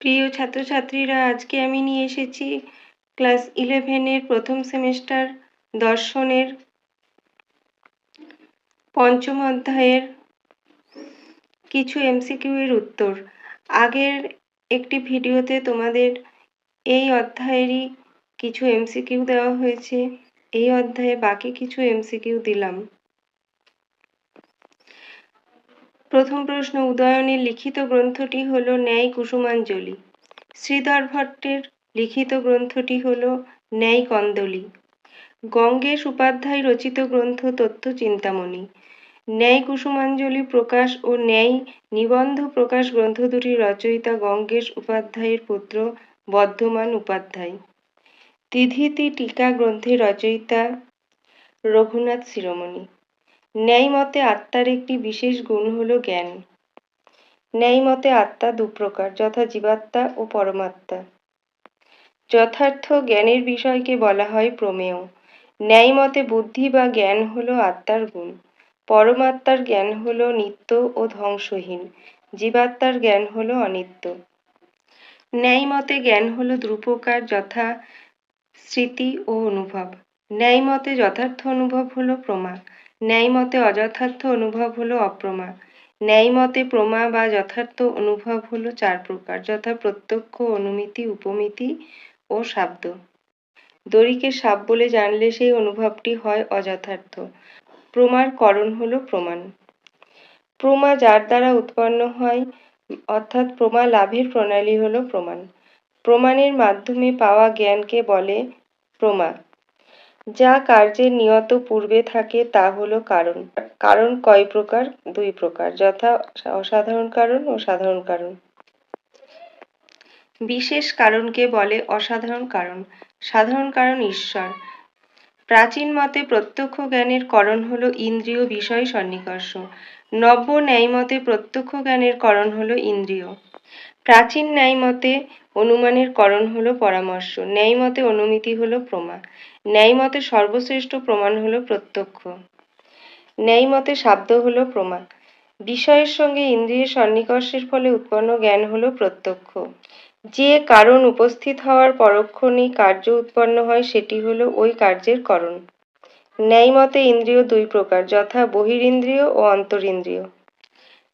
প্রিয় ছাত্রছাত্রীরা, আজকে আমি নিয়ে এসেছি ক্লাস ইলেভেনের প্রথম সেমিস্টার দর্শনের পঞ্চম অধ্যায়ের কিছু এমসিকিউ এর উত্তর। আগের একটি ভিডিওতে তোমাদের এই অধ্যায়েরই কিছু এমসিকিউ দেওয়া হয়েছে। এই অধ্যায়ে বাকি কিছু এমসিকিউ দিলাম। প্রথম প্রশ্ন উদয়নের লিখিত গ্রন্থটি হল ন্যায় কুসুমাঞ্জলি। শ্রীধর ভট্টের লিখিত গ্রন্থটি হল ন্যায় কন্দলি। গঙ্গেশ উপাধ্যায় রচিত গ্রন্থ তথ্য চিন্তামণি। ন্যায় কুসুমাঞ্জলি প্রকাশ ও ন্যায় নিবন্ধ প্রকাশ গ্রন্থ দুটির রচয়িতা গঙ্গেশ উপাধ্যায়ের পুত্র বর্ধমান উপাধ্যায়। তিথিতি টিকা গ্রন্থের রচয়িতা রঘুনাথ শিরোমণি। ন্যায় মতে আত্মার একটি বিশেষ গুণ হল জ্ঞান। ন্যায় মতে আত্মা দুপ্রকার, যথা জীবাত্মা ও পরমাত্মা। যথার্থ জ্ঞানের বিষয়কে বলা হয় প্রমেয়। ন্যায় মতে বুদ্ধি বা জ্ঞান হল আত্মার গুণ। পরমাত্মার জ্ঞান হল নিত্য ও ধ্বংসহীন। জীবাত্মার জ্ঞান হল অনিত্য। ন্যায় মতে জ্ঞান হল দুপ্রকার যথা স্মৃতি ও অনুভব। ন্যায় মতে যথার্থ অনুভব হল প্রমা ন্যায় মতে অযথার্থ অনুভব হল অপ্রমা ন্যায় মতে প্রমা বা যথার্থ অনুভব হল চার প্রকার, যথা প্রত্যক্ষ, অনুমিতি, উপমিতি ও শাব্দ। দড়িকে সাপ বলে জানলে সেই অনুভবটি হয় অযথার্থ। প্রমার করণ হল প্রমাণ। প্রমা যার দ্বারা উৎপন্ন হয়, অর্থাৎ প্রমা লাভের প্রণালী হল প্রমাণ। প্রমাণের মাধ্যমে পাওয়া জ্ঞানকে বলে প্রমা। যা কার্যের নিয়ত পূর্বে থাকে তা হল কারণ। কারণ কয় প্রকার? দুই প্রকার, যথা অসাধারণ কারণ ও সাধারণ কারণ। বিশেষ কারণকে বলে অসাধারণ কারণ। সাধারণ কারণ ঈশ্বর। প্রাচীন মতে প্রত্যক্ষ জ্ঞানের করণ হল ইন্দ্রিয় বিষয় সন্নিকর্ষ। নব্য ন্যায় মতে প্রত্যক্ষ জ্ঞানের করণ হল ইন্দ্রিয়। প্রাচীন ন্যায় মতে অনুমানের করণ হল পরামর্শ ন্যায় মতে অনুমিতি হল প্রমা ন্যায় মতে সর্বশ্রেষ্ঠ প্রমাণ হল প্রত্যক্ষ ন্যায় মতে শাব্দ হল প্রমা বিষয়ের সঙ্গে ইন্দ্রিয়ের সন্নিকর্ষের ফলে উৎপন্ন জ্ঞান হল প্রত্যক্ষ, যে কারণ উপস্থিত হওয়ার পরক্ষণেই কার্য উৎপন্ন হয় সেটি হল ওই কার্যের করণ ন্যায় মতে ইন্দ্রিয় দুই প্রকার, যথা বহিরিন্দ্রিয় ও অন্তরিন্দ্রিয়।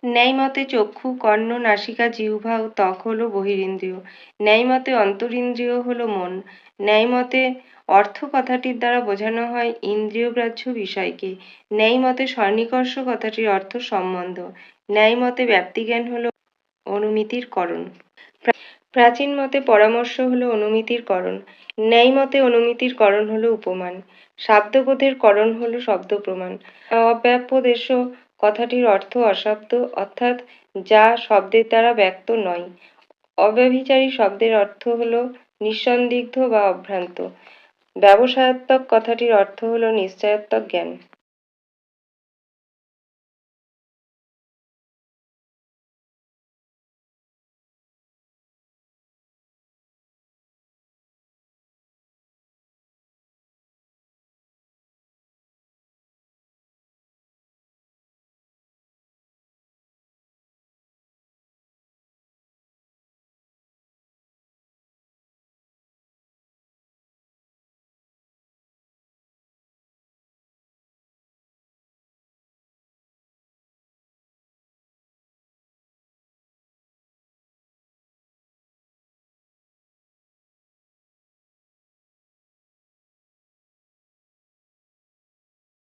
ন্যায় মতে চক্ষু, কর্ণ, নাসিকা, জিহ্বা ও ত্বক হল বহিরিন্দ্রিয়। ন্যায়মতে অন্তরিন্দ্রিয় হল মন। ন্যায়মতে অর্থ কথাটির দ্বারা বোঝানো হয় ইন্দ্রিয়গ্রাহ্য বিষয়কে। ন্যায় মতে সন্নিকর্ষ কথাটির অর্থ সম্বন্ধ। ন্যায় মতে ব্যাপ্তিজ্ঞান হল অনুমিতির করণ। প্রাচীন মতে পরামর্শ হল অনুমিতির করণ। ন্যায় মতে অনুমিতির করণ হল উপমান। শাব্দবোধের করণ হল শব্দ প্রমাণ অব্যাপদেশ কথাটির অর্থ অশব্দ, অর্থাৎ যা শব্দের দ্বারা ব্যক্ত নয়। অব্যভিচারী শব্দের অর্থ হলো নিঃসন্দিগ্ধ বা অভ্রান্ত। ব্যবসায়াত্মক কথাটির অর্থ হলো নিশ্চয়াত্মক জ্ঞান।